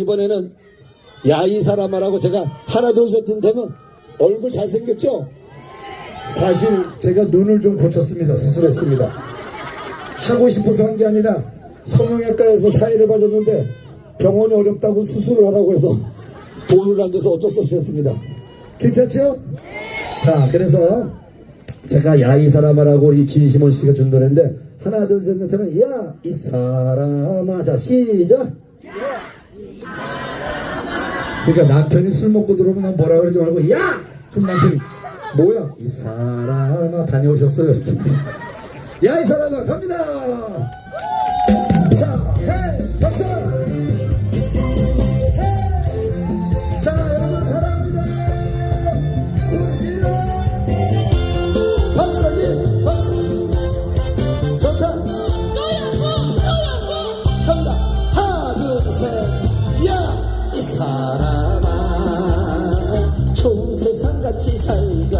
이번에는 야 이 사람아라고 제가 하나 둘셋 되면 얼굴 잘생겼죠? 사실 제가 눈을 좀 고쳤습니다. 수술했습니다. 하고 싶어서 한 게 아니라 성형외과에서 사회를 봐줬는데 병원이 어렵다고 수술을 하라고 해서 돈을 안 줘서 어쩔 수 없이 했습니다. 괜찮죠? 자, 그래서 제가 야 이 사람아라고 우리 진심원 씨가 준 노래인데 하나 둘셋넷 하면 야 이 사람아 자 시작 그러니까 남편이 술 먹고 들어오면 뭐라 그러지 말고 야! 그럼 남편이 뭐야? 이 사람아 다녀오셨어요. 야 이 사람아 갑니다 세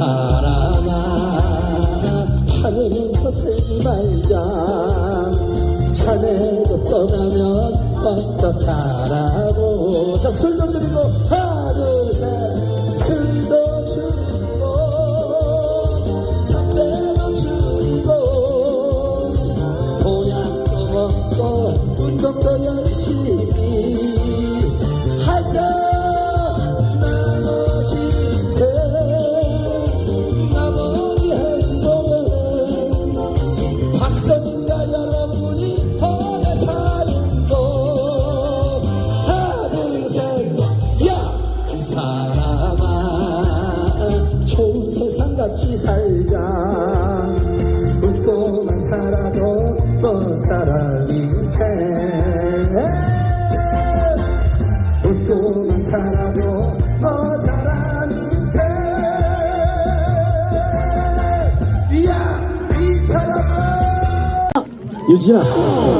사람아 하늘에서 살지 말자. 자네도 떠나면 어떡하라고. 자 술도 줄이고 살아도 모자란 인생 웃고만 살아도 유진아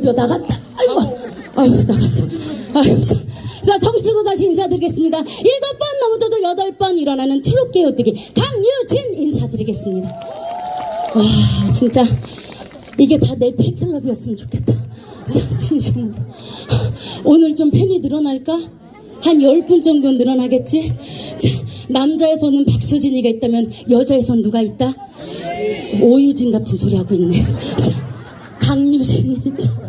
뼈 나갔다 아이고 아이고 나갔어 아이고 자, 자 정수로 다시 인사드리겠습니다 일곱 번 넘어져도 여덟 번 일어나는 트롯 깨우뜨기 강유진 인사드리겠습니다 와 진짜 이게 다 내 팬클럽이었으면 좋겠다 자 진심으로 오늘 좀 팬이 늘어날까? 한 10분 정도 늘어나겠지? 자, 남자에서는 박수진이가 있다면 여자에선 누가 있다? 오유진 같은 소리 하고 있네. 자, 강유진이 있다.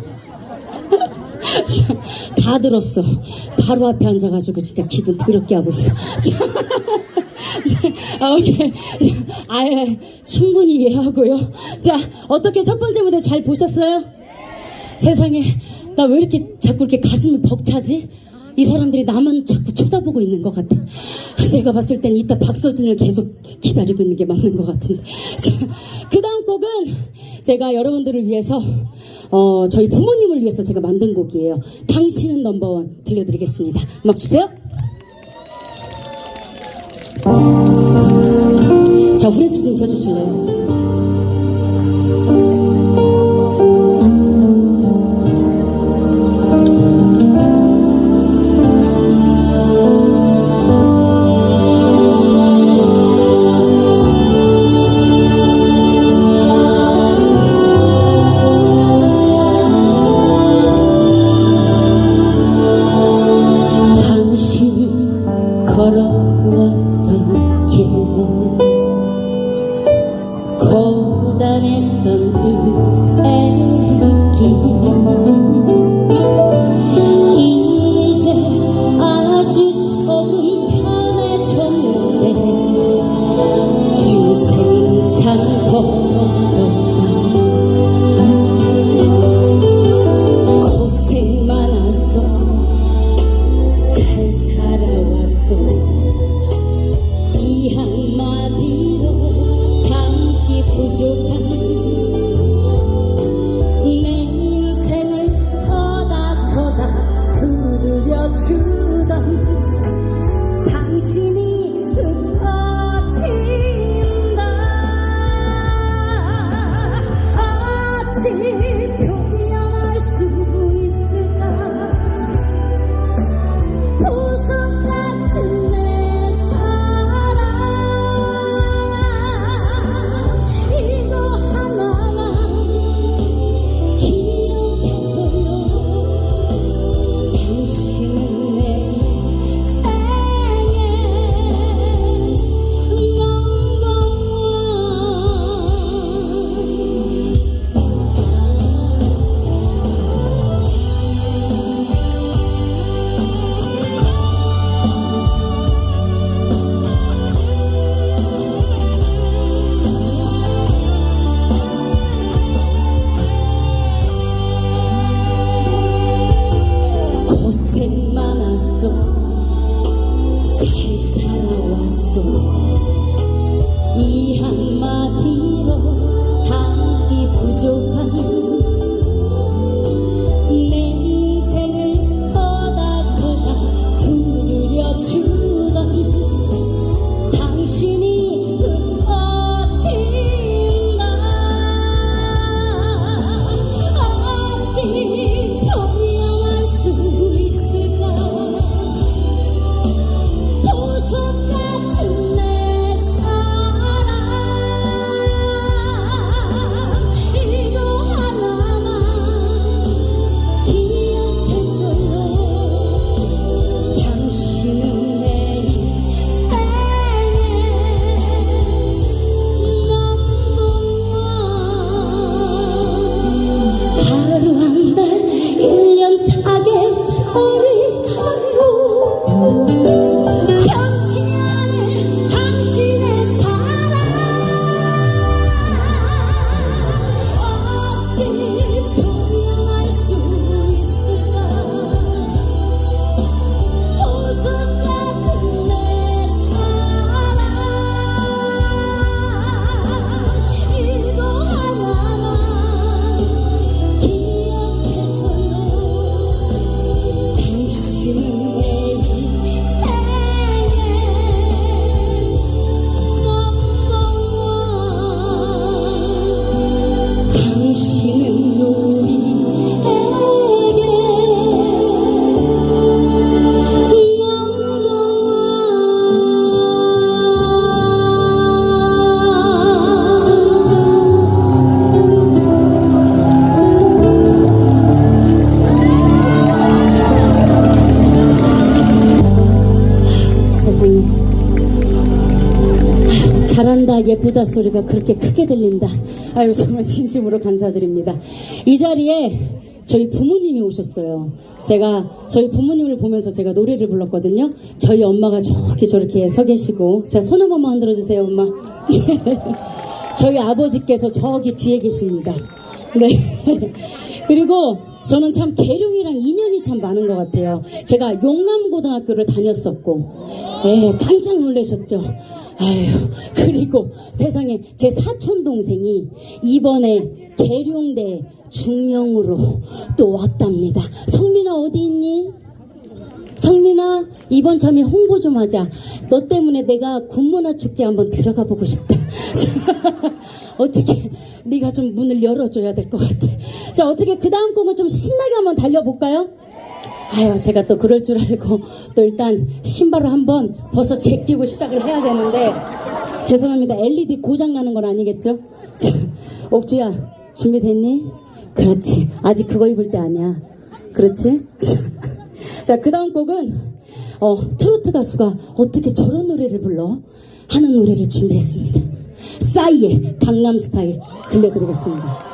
자, 다 들었어. 바로 앞에 앉아가지고 진짜 기분 더럽게 하고 있어. 아, 오케이. 아예 충분히 이해하고요. 자, 어떻게 첫 번째 무대 잘 보셨어요? 세상에 나 왜 이렇게 자꾸 이렇게 가슴이 벅차지? 이 사람들이 나만 자꾸 쳐다보고 있는 것 같아. 내가 봤을 땐 이따 박서진을 계속 기다리고 있는 게 맞는 것 같은데. 그 다음 곡은 제가 여러분들을 위해서, 어, 저희 부모님을 위해서 제가 만든 곡이에요. 당신은 넘버원 들려드리겠습니다. 음악 주세요. 자, 후레쉬 좀 켜주실래요? 예쁘다 소리가 그렇게 크게 들린다. 아유, 정말 진심으로 감사드립니다. 이 자리에 저희 부모님이 오셨어요. 제가 저희 부모님을 보면서 제가 노래를 불렀거든요. 저희 엄마가 저렇게 저렇게 서 계시고, 자, 손 한 번만 흔들어 주세요, 엄마. 저희 아버지께서 저기 뒤에 계십니다. 네. 그리고 저는 참 계룡이랑 인연이 참 많은 것 같아요. 제가 용남고등학교를 다녔었고, 예, 깜짝 놀라셨죠. 아유, 그리고 세상에 제 사촌 동생이 이번에 계룡대 중령으로 또 왔답니다. 성민아 어디 있니? 성민아 이번 참에 홍보 좀 하자. 너 때문에 내가 군문화 축제 한번 들어가 보고 싶다. 어떻게 네가 좀 문을 열어줘야 될 것 같아. 자 어떻게 그 다음 곡은 좀 신나게 한번 달려볼까요? 아유 제가 또 그럴 줄 알고 또 일단 신발을 한번 벗어 제끼고 시작을 해야 되는데 죄송합니다. LED 고장 나는 건 아니겠죠? 자, 옥주야 준비됐니? 그렇지. 아직 그거 입을 때 아니야. 그렇지? 자, 그 다음 곡은, 어, 트로트 가수가 어떻게 저런 노래를 불러? 하는 노래를 준비했습니다. 싸이의 강남 스타일 들려드리겠습니다.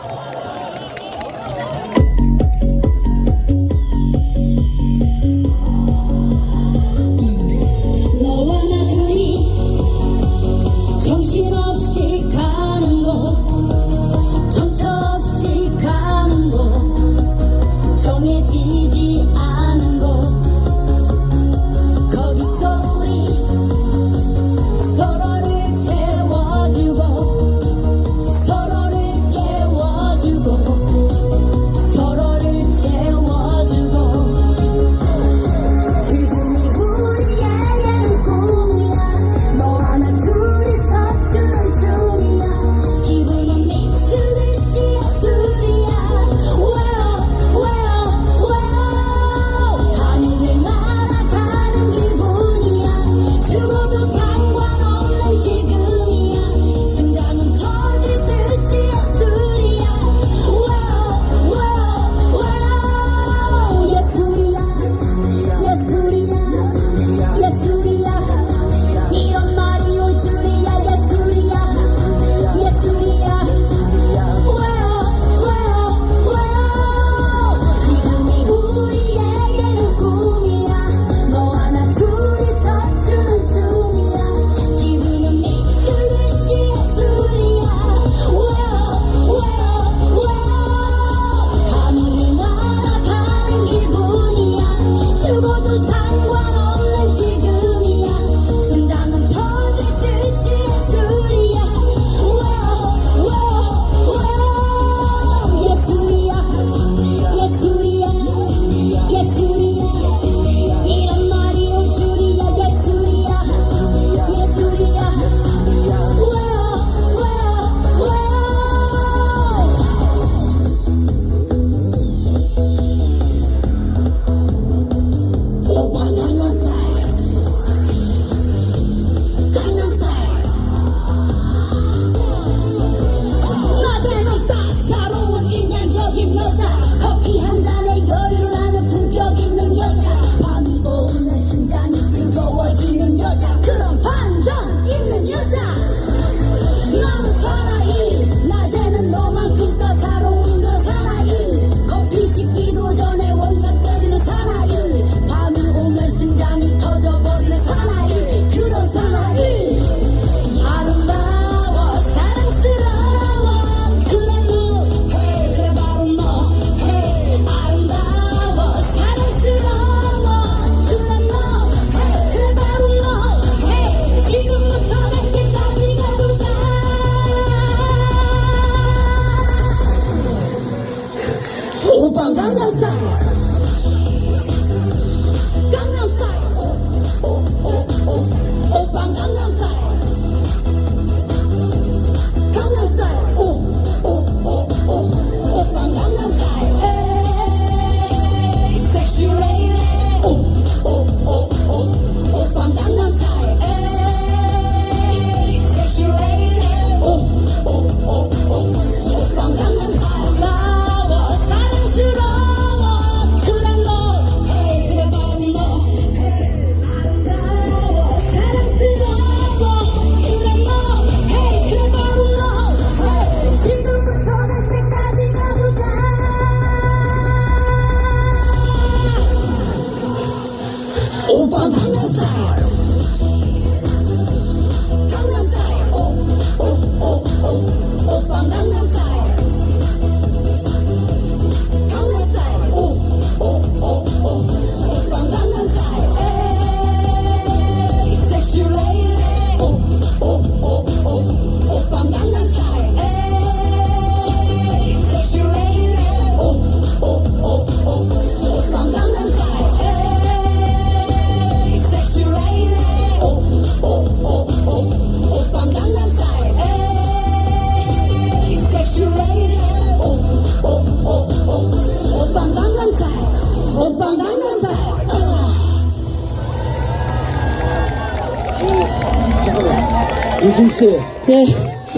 씨, 예.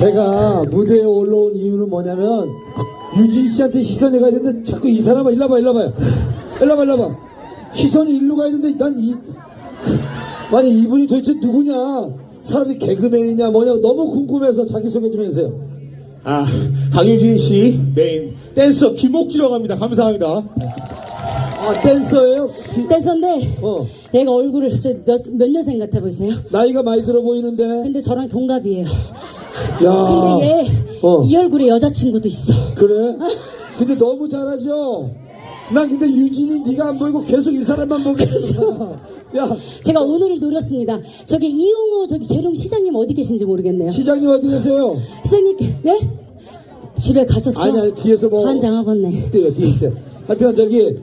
제가 무대에 올라온 이유는 뭐냐면 유진 씨한테 시선이 가야 되는데 자꾸 이 사람아 일로 와봐 일로 와봐요 일로 와봐 일로 와봐 시선이 일로 가야 되는데 난 이 아니 이분이 도대체 누구냐 사람이 개그맨이냐 뭐냐 너무 궁금해서 자기소개 좀 해주세요 아, 강유진 씨 메인 댄서 김옥주라고 합니다. 감사합니다. 아 댄서예요? 기- 댄서인데 어. 얘가 얼굴을 몇, 몇 년생 같아 보이세요? 나이가 많이 들어 보이는데 근데 저랑 동갑이에요. 야 근데 얘 이 어. 얼굴에 여자친구도 있어. 그래? 근데 너무 잘하죠? 난 근데 유진이 네가 안 보이고 계속 이 사람만 보고 있어 야 제가 오늘을 노렸습니다. 저기 이용호 저기 계룡 시장님 어디 계신지 모르겠네요. 시장님 어디 계세요? 시장님 네? 집에 가셨어? 아니 아니 뒤에서 뭐 한장하겠네. 뒤에 뒤에 뒤에 하여튼 저기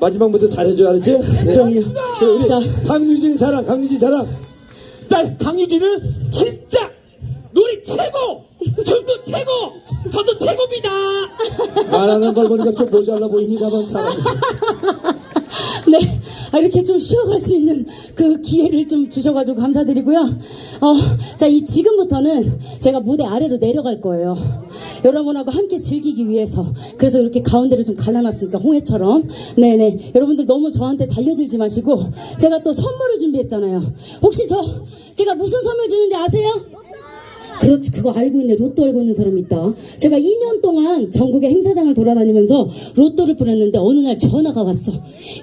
마지막 무대 잘해줘야 알았지? 네. 그럼요. 그래, 우리 자. 강유진 자랑 강유진 자랑 딸 강유진은 진짜 노래 최고, 춤도 최고, 저도 최고입니다. 말하는 걸 보니까 좀 모자라 보입니다만 잘합니다 네, 아, 이렇게 좀 쉬어갈 수 있는 그 기회를 좀 주셔가지고 감사드리고요. 어, 자, 이 지금부터는 제가 무대 아래로 내려갈 거예요. 여러분하고 함께 즐기기 위해서. 그래서 이렇게 가운데를 좀 갈라놨으니까 홍해처럼. 네네. 여러분들 너무 저한테 달려들지 마시고 제가 또 선물을 준비했잖아요. 혹시 저 제가 무슨 선물 주는지 아세요? 그렇지 그거 알고 있네. 로또 알고 있는 사람 있다. 제가 2년 동안 전국의 행사장을 돌아다니면서 로또를 뿌렸는데 어느 날 전화가 왔어.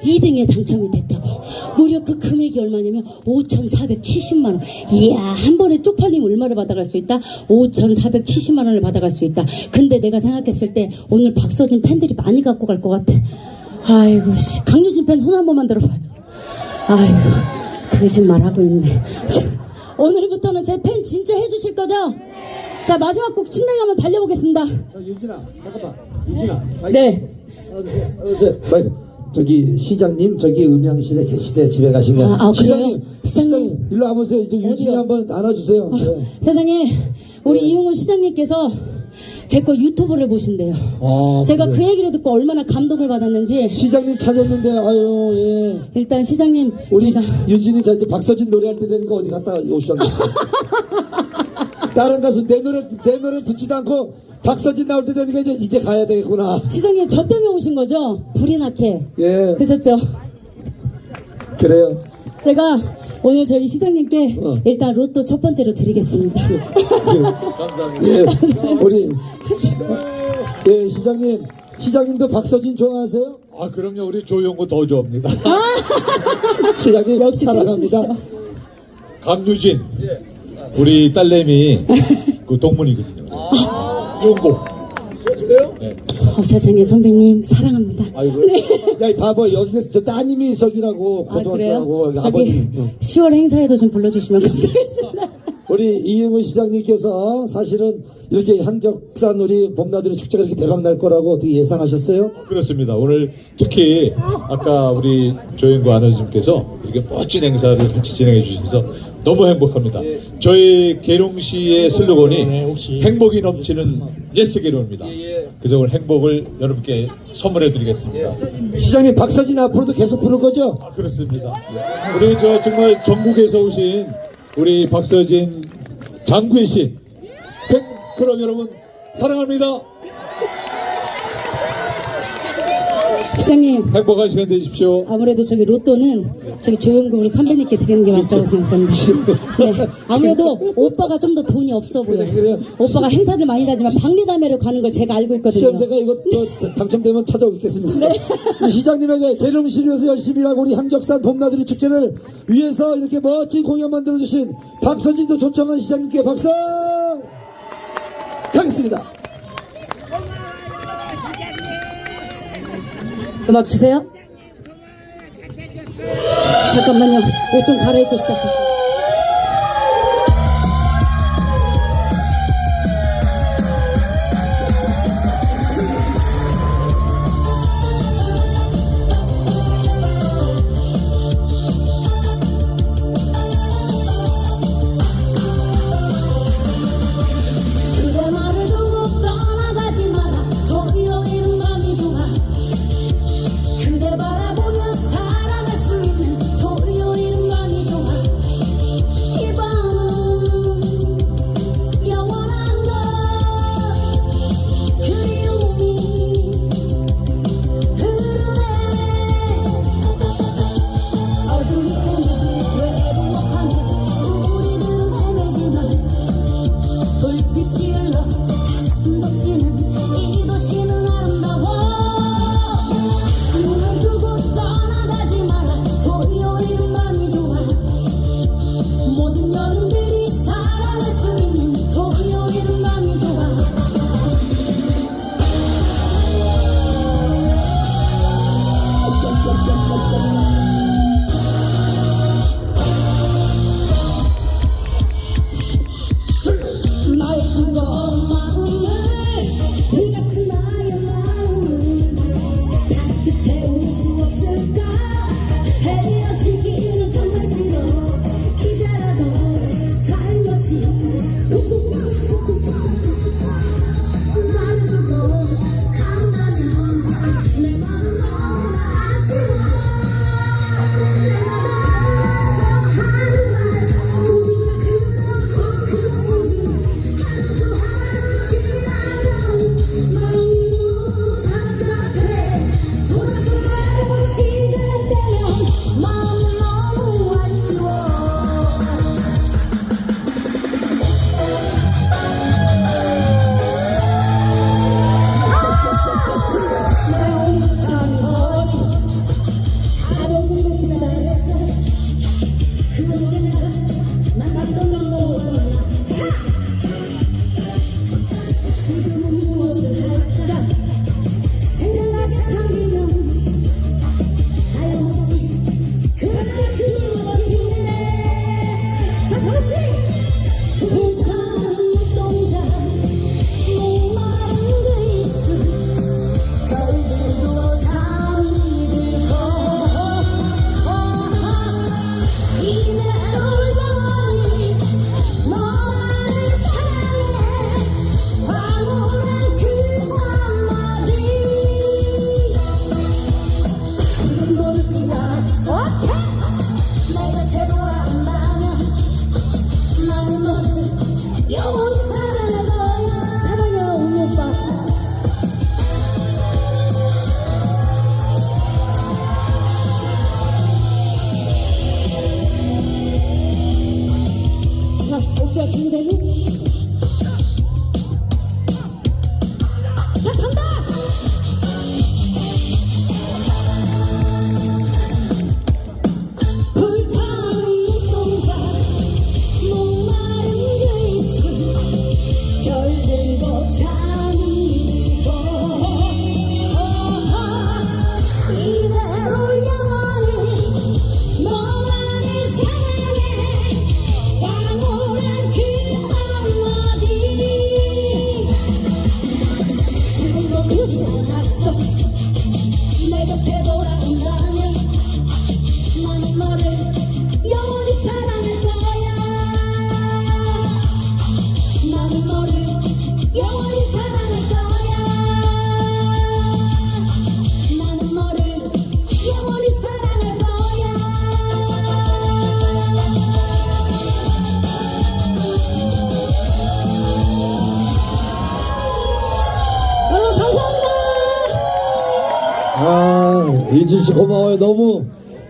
2등에 당첨이 됐다고. 무려 그 금액이 얼마냐면 5,470만 원. 이야 한 번에 쪽팔리면 얼마를 받아갈 수 있다? 5,470만 원을 받아갈 수 있다. 근데 내가 생각했을 때 오늘 박서진 팬들이 많이 갖고 갈 것 같아. 아이고 씨. 강유진 팬 손 한 번만 들어봐요. 아이고 거짓말 하고 있네. 자, 오늘부터는 제 팬 진짜 해주실 거죠? 자 마지막 곡 신나게 한번 달려보겠습니다. 유진아 잠깐만 유진아 네. 어서 빨리 저기 시장님 저기 음향실에 계시대 집에 가신 거야 아, 아, 그래요? 시장님 시장님. 일로 와보세요 이제 유진이 어디요? 한번 안아주세요 네. 세상에 우리 이용훈 시장님께서 제 거 유튜브를 보신대요. 아, 제가? 그 얘기를 듣고 얼마나 감동을 받았는지 시장님 찾았는데 아유 예 일단 시장님 우리 제가 유진이 자 이제 박서진 노래할 때 되니까 어디 갔다 오셨네 다른 가수 내 노래 내 노래 듣지도 않고 박서진 나올 때 되니까 이제 이제 가야 되겠구나 시장님 저 때문에 오신 거죠? 불이 나게 예 그러셨죠? 그래요 제가 오늘 저희 시장님께 어. 일단 로또 첫 번째로 드리겠습니다. 예. 우리 예 시장님. 시장님도 박서진 좋아하세요? 아 그럼요. 우리 조용구 더 좋아합니다. 시장님 역시 사랑합니다. 강유진. 우리 딸내미 그 동문이거든요. 용고 어, 세상에 선배님 사랑합니다. 야, 이 바보, 여기서 저 따님이 저기라고, 아 그래요? 고등학교라고, 저기 아버님. 응. 10월 행사에도 좀 불러주시면 감사하겠습니다. 우리 이영훈 시장님께서 사실은 이렇게 한적산 우리 봄나들이 축제가 이렇게 대박 날 거라고 어떻게 예상하셨어요? 그렇습니다 오늘 특히 아까 우리 조용구 아나운서님께서 이렇게 멋진 행사를 같이 진행해 주셔서 너무 행복합니다. 저희 계룡시의 슬로건이 행복이 넘치는 예스 계룡입니다. 그래서 오늘 행복을 여러분께 선물해 드리겠습니다. 시장님, 박서진 앞으로도 계속 부를 거죠? 아, 그렇습니다. 우리 저 정말 전국에서 오신 우리 박서진 장구희 씨, 팬클럽 여러분 사랑합니다. 시장님 행복한 시간 되십시오. 아무래도 저기 로또는 저기 조용구 우리 선배님께 드리는 게 맞다고 생각합니다. 네, 아무래도 오빠가 좀 더 돈이 없어 보여요. 그래요? 오빠가 행사를 많이 다니지만 박리담회로 가는 걸 제가 알고 있거든요. 시험 제가 이거 또 당첨되면 찾아오겠습니다. 우리 시장님에게 계룡시에서 열심히 일하고 우리 한적산 봄나들이 축제를 위해서 이렇게 멋진 공연 만들어주신 박서진도 초청한 시장님께 박수! 가겠습니다. 음악 주세요. 잠깐만요. 옷 좀 갈아입고. 그대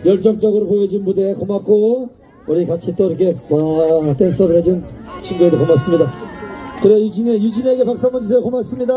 열정적으로 보여준 무대 고맙고 우리 같이 또 이렇게 와 댄서를 해준 친구에도 고맙습니다. 그래 유진이 유진에게 박수 한번 주세요. 고맙습니다.